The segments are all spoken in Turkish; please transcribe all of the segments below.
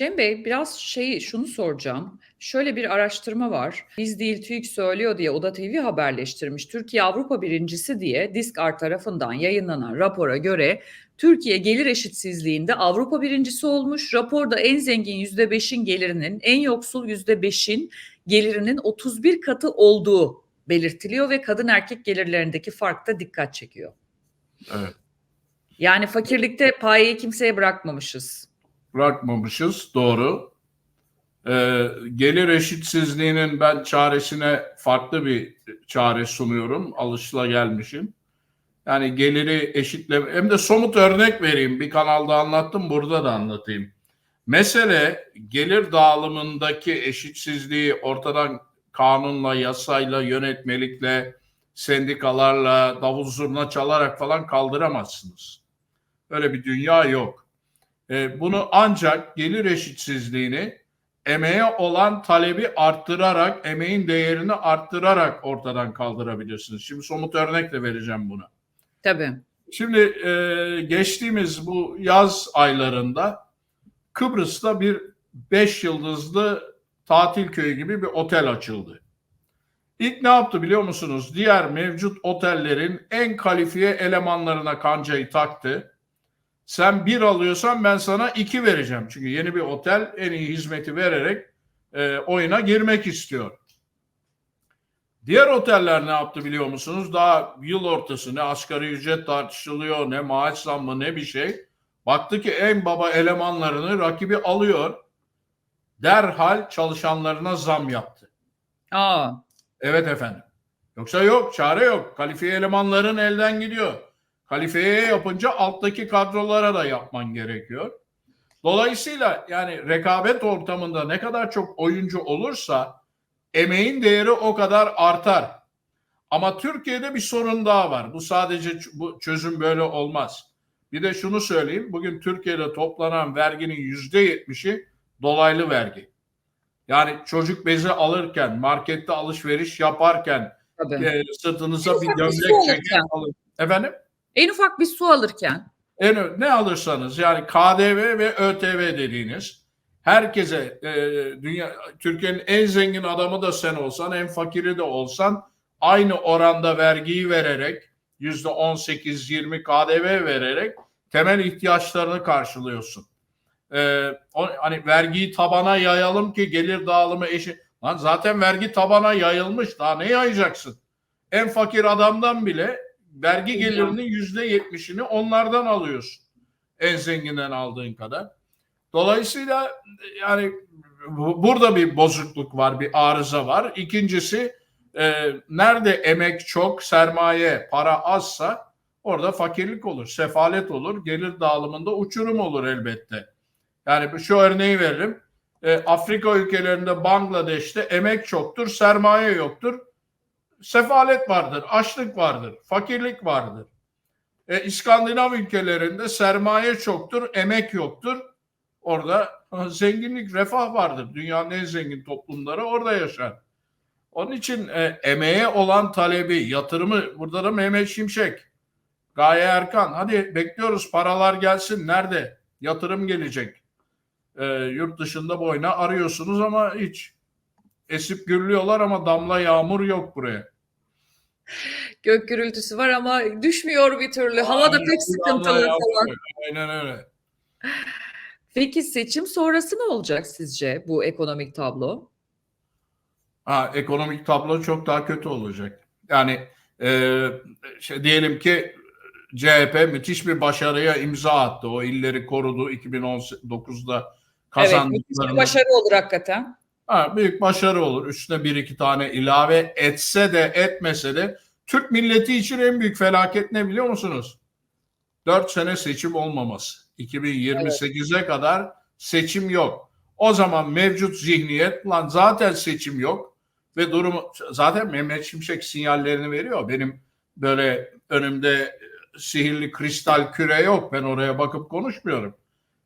Cem Bey biraz şey şunu soracağım. Şöyle bir araştırma var. Biz değil TÜİK söylüyor diye Oda TV haberleştirmiş. Türkiye Avrupa birincisi diye Diskar tarafından yayınlanan rapora göre Türkiye gelir eşitsizliğinde Avrupa birincisi olmuş. Raporda en zengin %5'in gelirinin en yoksul %5'in gelirinin 31 katı olduğu belirtiliyor ve kadın erkek gelirlerindeki fark da dikkat çekiyor. Evet. Yani fakirlikte payeyi kimseye bırakmamışız. Bırakmamışız doğru. Ee, gelir eşitsizliğinin ben çaresine farklı bir çare sunuyorum. Alışla gelmişim. Yani geliri eşitle hem de somut örnek vereyim. Bir kanalda anlattım burada da anlatayım. Mesele gelir dağılımındaki eşitsizliği ortadan kanunla, yasayla, yönetmelikle, sendikalarla, davul zurna çalarak falan kaldıramazsınız. Öyle bir dünya yok. E, bunu ancak gelir eşitsizliğini emeğe olan talebi arttırarak, emeğin değerini arttırarak ortadan kaldırabilirsiniz. Şimdi somut örnek de vereceğim buna. Tabii. Şimdi e, geçtiğimiz bu yaz aylarında Kıbrıs'ta bir beş yıldızlı tatil köyü gibi bir otel açıldı. İlk ne yaptı biliyor musunuz? Diğer mevcut otellerin en kalifiye elemanlarına kancayı taktı. Sen bir alıyorsan ben sana iki vereceğim. Çünkü yeni bir otel en iyi hizmeti vererek e, oyuna girmek istiyor. Diğer oteller ne yaptı biliyor musunuz? Daha yıl ortası ne asgari ücret tartışılıyor ne maaş zammı ne bir şey. Baktı ki en baba elemanlarını rakibi alıyor. Derhal çalışanlarına zam yaptı. Aa, Evet efendim. Yoksa yok, çare yok. Kalifiye elemanların elden gidiyor. Kalifiyeye yapınca alttaki kadrolara da yapman gerekiyor. Dolayısıyla yani rekabet ortamında ne kadar çok oyuncu olursa emeğin değeri o kadar artar. Ama Türkiye'de bir sorun daha var. Bu sadece bu çözüm böyle olmaz. Bir de şunu söyleyeyim. Bugün Türkiye'de toplanan verginin yüzde yetmişi dolaylı vergi. Yani çocuk bezi alırken, markette alışveriş yaparken, tabii. e, sırtınıza bir gömlek ceket alırken. alın. Efendim? En ufak bir su alırken. En, ne alırsanız yani KDV ve ÖTV dediğiniz herkese e, dünya Türkiye'nin en zengin adamı da sen olsan en fakiri de olsan aynı oranda vergiyi vererek yüzde 18-20 KDV vererek temel ihtiyaçlarını karşılıyorsun. E, o, hani vergiyi tabana yayalım ki gelir dağılımı eşit. Lan zaten vergi tabana yayılmış daha ne yayacaksın? En fakir adamdan bile vergi gelirinin yüzde yetmişini onlardan alıyorsun. En zenginden aldığın kadar. Dolayısıyla yani bu- burada bir bozukluk var, bir arıza var. İkincisi e, nerede emek çok, sermaye, para azsa orada fakirlik olur, sefalet olur, gelir dağılımında uçurum olur elbette. Yani şu örneği veririm. E, Afrika ülkelerinde Bangladeş'te emek çoktur, sermaye yoktur sefalet vardır, açlık vardır, fakirlik vardır. E, İskandinav ülkelerinde sermaye çoktur, emek yoktur. Orada zenginlik, refah vardır. Dünyanın en zengin toplumları orada yaşar. Onun için e, emeğe olan talebi, yatırımı, burada da Mehmet Şimşek, Gaye Erkan, hadi bekliyoruz paralar gelsin. Nerede? Yatırım gelecek. E, yurt dışında boyuna arıyorsunuz ama hiç esip gürlüyorlar ama damla yağmur yok buraya. Gök gürültüsü var ama düşmüyor bir türlü. Hava da pek sıkıntılı falan. yok. Aynen öyle. Peki seçim sonrası ne olacak sizce bu ekonomik tablo? Ha, ekonomik tablo çok daha kötü olacak. Yani e, şey, diyelim ki CHP müthiş bir başarıya imza attı. O illeri korudu 2019'da Evet, müthiş bir kazandıklarını. başarı olur hakikaten. Ha, büyük başarı olur. Üstüne bir iki tane ilave etse de etmese de Türk milleti için en büyük felaket ne biliyor musunuz? 4 sene seçim olmaması. 2028'e kadar seçim yok. O zaman mevcut zihniyet lan zaten seçim yok ve durumu zaten Mehmet Şimşek sinyallerini veriyor. Benim böyle önümde sihirli kristal küre yok. Ben oraya bakıp konuşmuyorum.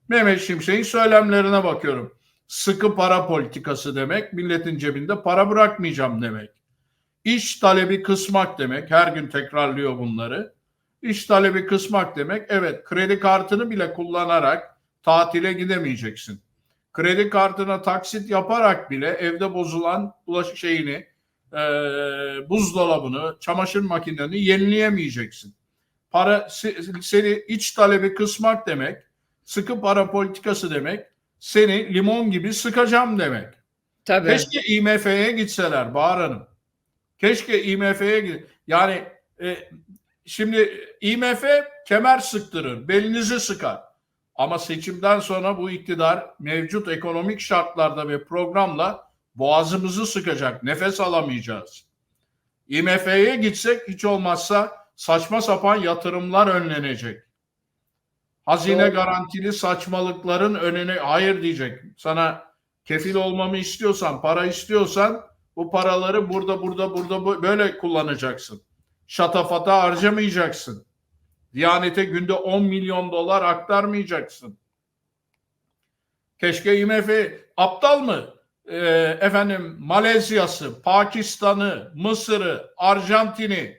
Mehmet Şimşek'in söylemlerine bakıyorum sıkı para politikası demek milletin cebinde para bırakmayacağım demek. İş talebi kısmak demek. Her gün tekrarlıyor bunları. İş talebi kısmak demek. Evet kredi kartını bile kullanarak tatile gidemeyeceksin. kredi kartına taksit yaparak bile evde bozulan bulaşık şeyini, e, buzdolabını, çamaşır makineni yenileyemeyeceksin. Para se- seni iç talebi kısmak demek, sıkı para politikası demek, seni limon gibi sıkacağım demek. Tabii. Keşke IMF'ye gitseler Bahar Hanım. Keşke IMF'ye git. Yani e, şimdi IMF kemer sıktırır, belinizi sıkar. Ama seçimden sonra bu iktidar mevcut ekonomik şartlarda ve programla boğazımızı sıkacak. Nefes alamayacağız. IMF'ye gitsek hiç olmazsa saçma sapan yatırımlar önlenecek. Hazine Doğru. garantili saçmalıkların önüne hayır diyecek. Sana kefil olmamı istiyorsan, para istiyorsan bu paraları burada burada burada bu- böyle kullanacaksın. Şatafata harcamayacaksın. Diyanete günde 10 milyon dolar aktarmayacaksın. Keşke IMF aptal mı? Ee, efendim Malezya'sı, Pakistan'ı, Mısır'ı, Arjantin'i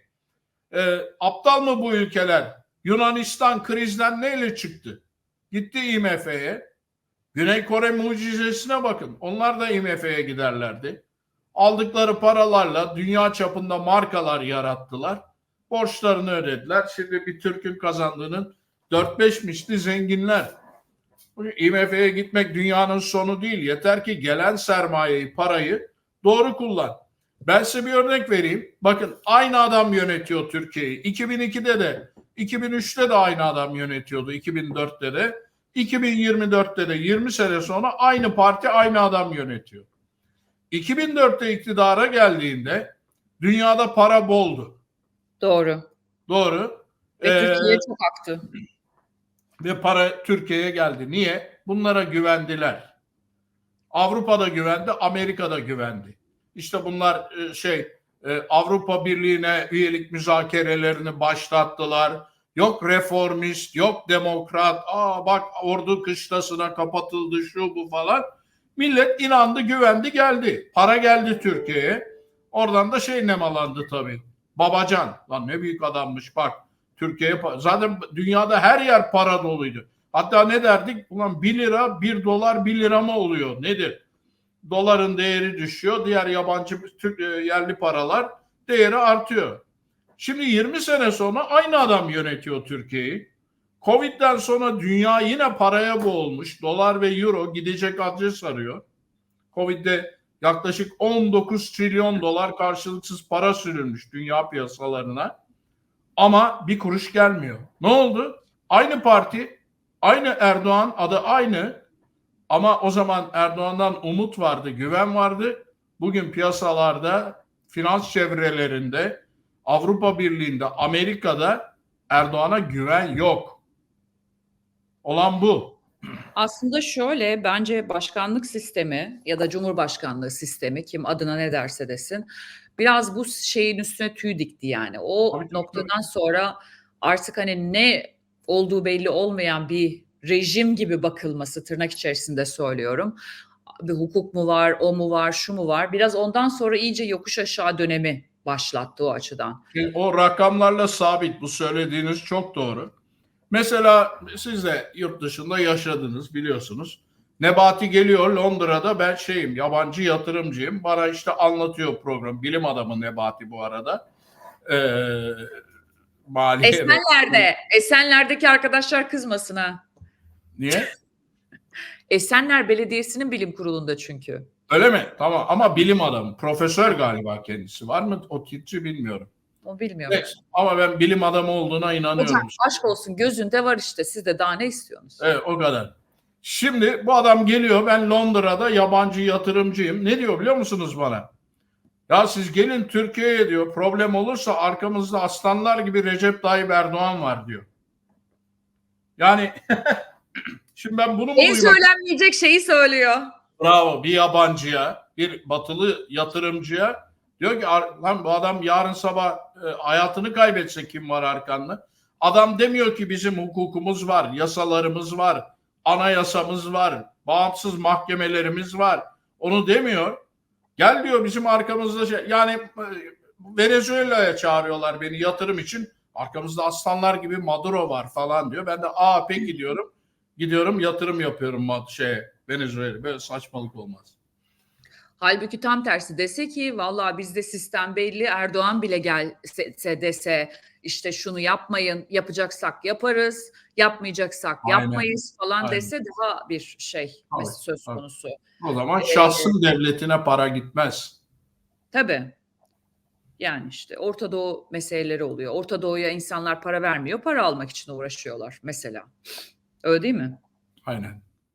e, aptal mı bu ülkeler? Yunanistan krizden neyle çıktı? Gitti IMF'ye. Güney Kore mucizesine bakın. Onlar da IMF'ye giderlerdi. Aldıkları paralarla dünya çapında markalar yarattılar. Borçlarını ödediler. Şimdi bir Türk'ün kazandığının 4-5 misli zenginler. IMF'ye gitmek dünyanın sonu değil. Yeter ki gelen sermayeyi, parayı doğru kullan. Ben size bir örnek vereyim. Bakın aynı adam yönetiyor Türkiye'yi. 2002'de de, 2003'te de aynı adam yönetiyordu. 2004'te de, 2024'te de 20 sene sonra aynı parti aynı adam yönetiyor. 2004'te iktidara geldiğinde dünyada para boldu. Doğru. Doğru. Ve Ee, Türkiye'ye çok aktı. ve para Türkiye'ye geldi. Niye? Bunlara güvendiler. Avrupa'da güvendi, Amerika'da güvendi. İşte bunlar e, şey e, Avrupa Birliği'ne üyelik müzakerelerini başlattılar. Yok reformist, yok demokrat. Aa bak ordu kışlasına kapatıldı şu bu falan. Millet inandı, güvendi, geldi. Para geldi Türkiye'ye. Oradan da şey nemalandı tabii. Babacan. Lan ne büyük adammış bak. Türkiye'ye zaten dünyada her yer para doluydu. Hatta ne derdik? Ulan 1 lira 1 dolar 1 lira mı oluyor? Nedir? Doların değeri düşüyor. Diğer yabancı Türk e, yerli paralar değeri artıyor. Şimdi 20 sene sonra aynı adam yönetiyor Türkiye'yi. Covid'den sonra dünya yine paraya boğulmuş. Dolar ve euro gidecek adres arıyor. Covid'de yaklaşık 19 trilyon dolar karşılıksız para sürülmüş dünya piyasalarına. Ama bir kuruş gelmiyor. Ne oldu? Aynı parti, aynı Erdoğan adı aynı. Ama o zaman Erdoğan'dan umut vardı, güven vardı. Bugün piyasalarda, finans çevrelerinde, Avrupa Birliği'nde, Amerika'da Erdoğan'a güven yok. Olan bu. Aslında şöyle bence başkanlık sistemi ya da cumhurbaşkanlığı sistemi kim adına ne derse desin biraz bu şeyin üstüne tüy dikti yani. O Tabii, tabii, noktadan sonra artık hani ne olduğu belli olmayan bir rejim gibi bakılması tırnak içerisinde söylüyorum. Bir hukuk mu var, o mu var, şu mu var? Biraz ondan sonra iyice yokuş aşağı dönemi başlattı o açıdan. O rakamlarla sabit. Bu söylediğiniz çok doğru. Mesela siz de yurt dışında yaşadınız biliyorsunuz. Nebati geliyor Londra'da ben şeyim yabancı yatırımcıyım. Bana işte anlatıyor program. Bilim adamı Nebati bu arada. Ee, maliye Esenler'de, Esenler'deki arkadaşlar kızmasın ha. Niye? Esenler Belediyesi'nin bilim kurulunda çünkü. Öyle mi? Tamam ama bilim adamı. Profesör galiba kendisi. Var mı o titri bilmiyorum. O bilmiyorum. Neyse, ama ben bilim adamı olduğuna inanıyorum. Hocam aşk olsun gözünde var işte siz de daha ne istiyorsunuz? Evet o kadar. Şimdi bu adam geliyor ben Londra'da yabancı yatırımcıyım. Ne diyor biliyor musunuz bana? Ya siz gelin Türkiye'ye diyor problem olursa arkamızda aslanlar gibi Recep Tayyip Erdoğan var diyor. Yani şimdi ben bunu mu En duymak söylenmeyecek şeyi söylüyor. Bravo bir yabancıya, bir batılı yatırımcıya diyor ki "Ar- lan bu adam yarın sabah e, hayatını kaybetse kim var arkanda? Adam demiyor ki bizim hukukumuz var, yasalarımız var, anayasamız var, bağımsız mahkemelerimiz var. Onu demiyor. Gel diyor bizim arkamızda şey, yani e, Venezuela'ya çağırıyorlar beni yatırım için. Arkamızda aslanlar gibi Maduro var falan diyor. Ben de aa peki diyorum. Gidiyorum yatırım yapıyorum şeye Venezuela. Böyle saçmalık olmaz. Halbuki tam tersi dese ki vallahi bizde sistem belli Erdoğan bile gelse dese işte şunu yapmayın yapacaksak yaparız yapmayacaksak Aynen. yapmayız falan Aynen. dese daha bir şey mes- söz tabii. konusu. O zaman Ee, şahsın devletine para gitmez. Tabii. Yani işte Orta Doğu meseleleri oluyor. Orta Doğu'ya insanlar para vermiyor, para almak için uğraşıyorlar mesela. Öyle değil mi? Aynen.